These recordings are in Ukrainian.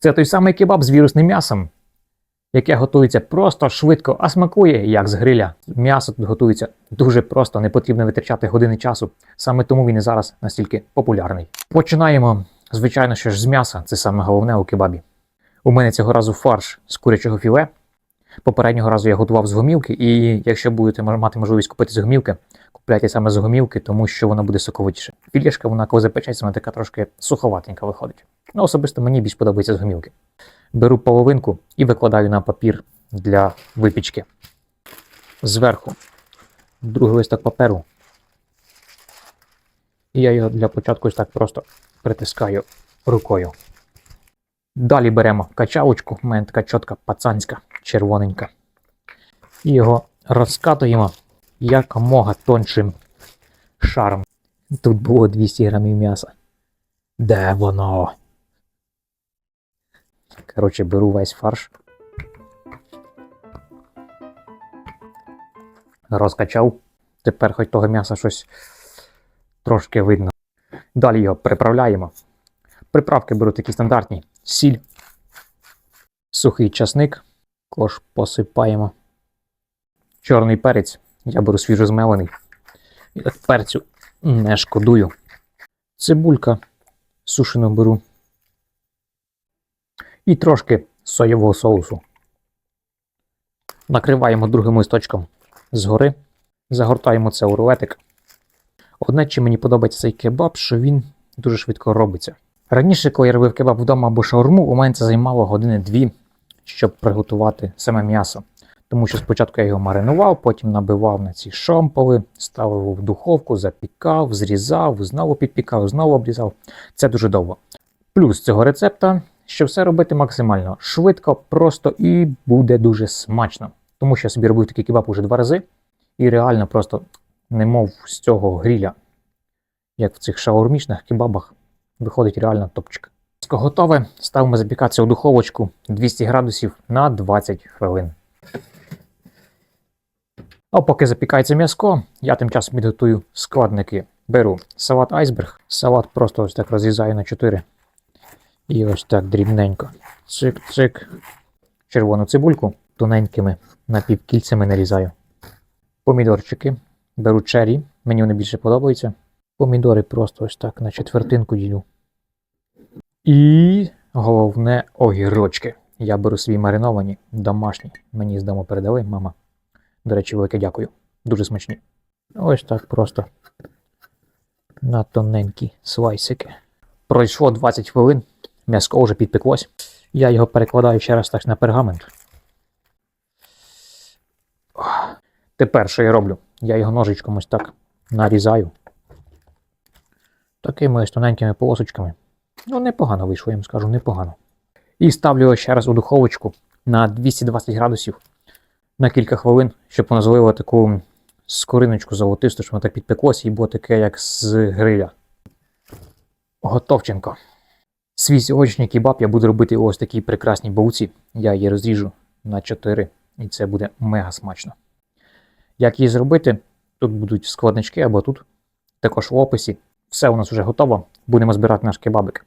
Це той самий кебаб з вірусним м'ясом, яке готується просто швидко, а смакує як з гриля. М'ясо тут готується дуже просто, не потрібно витрачати години часу. Саме тому він і зараз настільки популярний. Починаємо, звичайно, що ж з м'яса, це саме головне у кебабі. У мене цього разу фарш з курячого філе. Попереднього разу я готував з гомілки, і якщо будете мати можливість купити з гомілки, купляйте саме з гомілки, тому що вона буде соковитіше. Філешка, вона коли запечеться, вона така трошки суховатенька виходить. Ну, особисто мені більш подобається з гомілки. Беру половинку і викладаю на папір для випічки. Зверху другий листок паперу. І я його для початку ось так просто притискаю рукою. Далі беремо качалочку, в мене така чотка пацанська, червоненька. І його розкатуємо якомога тоншим шаром. Тут було 200 грамів м'яса. Де воно? Коротше, беру весь фарш. Розкачав. Тепер хоч того м'яса щось трошки видно. Далі його приправляємо. Приправки беру такі стандартні: сіль, сухий часник, також посипаємо. Чорний перець. Я беру свіжозмелений. І перцю не шкодую. Цибулька сушену беру. І трошки соєвого соусу. Накриваємо другим листочком згори. Загортаємо це у рулетик. Одне, чи мені подобається цей кебаб, що він дуже швидко робиться. Раніше, коли я робив кебаб вдома або шаурму, у мене це займало години-дві, щоб приготувати саме м'ясо. Тому що спочатку я його маринував, потім набивав на ці шомполи, ставив в духовку, запікав, зрізав, знову підпікав, знову обрізав. Це дуже довго. Плюс цього рецепта, що все робити максимально швидко, просто і буде дуже смачно. Тому що я собі робив такий кебаб уже два рази, і реально просто немов з цього гріля, як в цих шаурмічних кебабах, виходить реально топчик. Готове, ставимо запікатися у духовочку 200 градусів на 20 хвилин. А поки запікається м'яско, я тим часом підготую складники. Беру салат айсберг, салат просто ось так розрізаю на 4. І ось так дрібненько. Цик-цик. Червону цибульку тоненькими напівкільцями нарізаю. Помідорчики. Беру чері, мені вони більше подобаються. Помідори просто ось так на четвертинку ділю. І головне огірочки. Я беру свої мариновані, домашні. Мені з дому передали, мама. До речі, велике дякую. Дуже смачні. Ось так просто. На тоненькі слайсики. Пройшло 20 хвилин. М'яско вже підпеклось. Я його перекладаю ще раз так на пергамент. Тепер що я роблю? Я його ножичком ось так нарізаю. Такими ось тоненькими полосочками. Ну, непогано вийшло, я вам скажу, непогано. І ставлю його ще раз у духовочку на 220 градусів на кілька хвилин, щоб воно злило таку скориночку золотисту, щоб воно так підпеклося і було таке, як з гриля. Готовченко. Свій сьогоднішній кебаб я буду робити ось такій прекрасній бауці. Я її розріжу на 4, і це буде мега смачно. Як її зробити? Тут будуть складнички або тут, також в описі. Все у нас вже готово. Будемо збирати наш кебабик.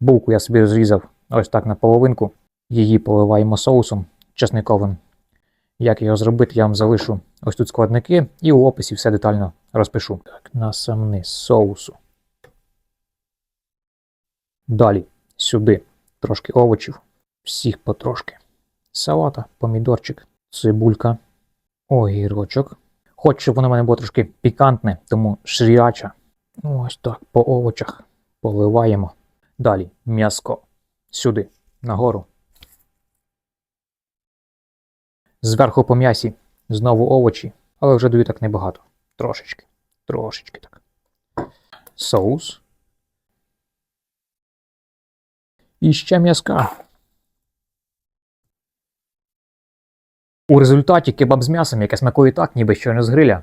Булку я собі розрізав ось так на половинку. Її поливаємо соусом чесниковим. Як його зробити, я вам залишу ось тут складники і у описі все детально розпишу. Так, на сам низ соусу. Далі сюди трошки овочів, всіх потрошки. Салата, помідорчик, цибулька, огірочок. Хочу, щоб воно в мене було трошки пікантне, тому шріача. Ось так, по овочах поливаємо. Далі м'яско. Сюди, нагору. Зверху по м'ясі знову овочі, але вже даю так небагато. Трошечки. Трошечки так. Соус. І ще м'язка. У результаті кебаб з м'ясом, яке смакує так, ніби щойно з гриля,